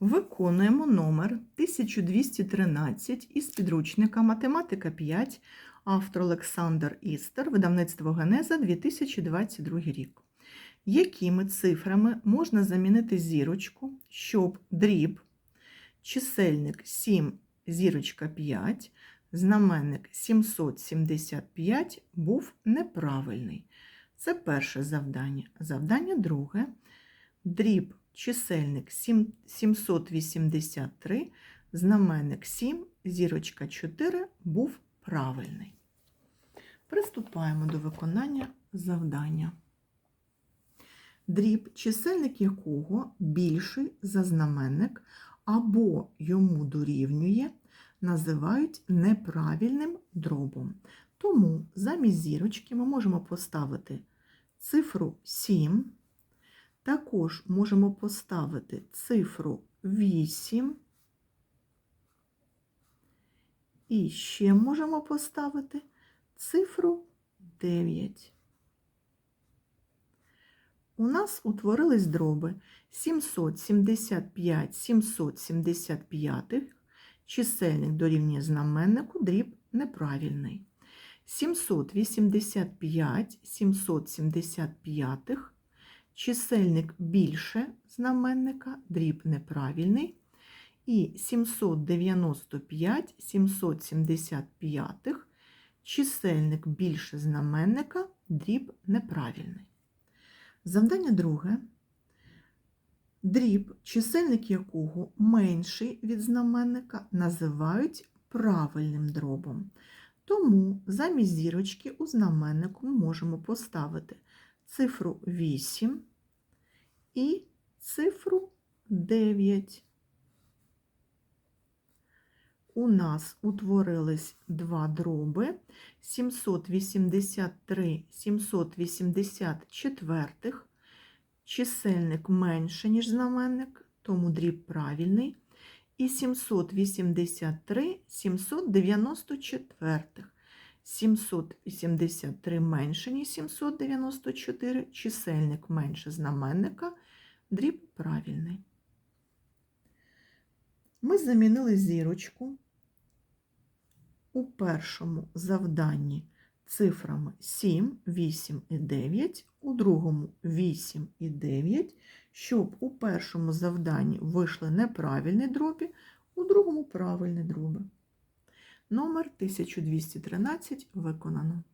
Виконуємо номер 1213 із підручника Математика 5, автор Олександр Істер, видавництво Генеза 2022 рік. Якими цифрами можна замінити зірочку, щоб дріб, чисельник 7, зірочка 5, знаменник 775 був неправильний? Це перше завдання. Завдання друге. Дріб чисельник 7 783, знаменник 7, зірочка 4 був правильний. Приступаємо до виконання завдання. Дріб, чисельник якого більший за знаменник або йому дорівнює, називають неправильним дробом. Тому замість зірочки ми можемо поставити цифру 7. Також можемо поставити цифру 8. І ще можемо поставити цифру 9. У нас утворились дроби 775 775, чисельник дорівнює знаменнику, дріб неправильний. 785 775, чисельник більше знаменника, дріб неправильний. І 795 775, чисельник більше знаменника, дріб неправильний. Завдання друге. Дріб, чисельник якого менший від знаменника, називають правильним дробом. Тому замість зірочки у знаменнику можемо поставити цифру 8 і цифру 9. У нас утворились два дроби 783 784, чисельник менше, ніж знаменник, тому дріб правильний. І 783 794. 783 менше, ніж 794, чисельник менше знаменника, дріб правильний. Ми замінили зірочку у першому завданні цифрами 7, 8 і 9, у другому 8 і 9, щоб у першому завданні вийшли неправильні дроби, у другому правильні дроби. Номер 1213 виконано.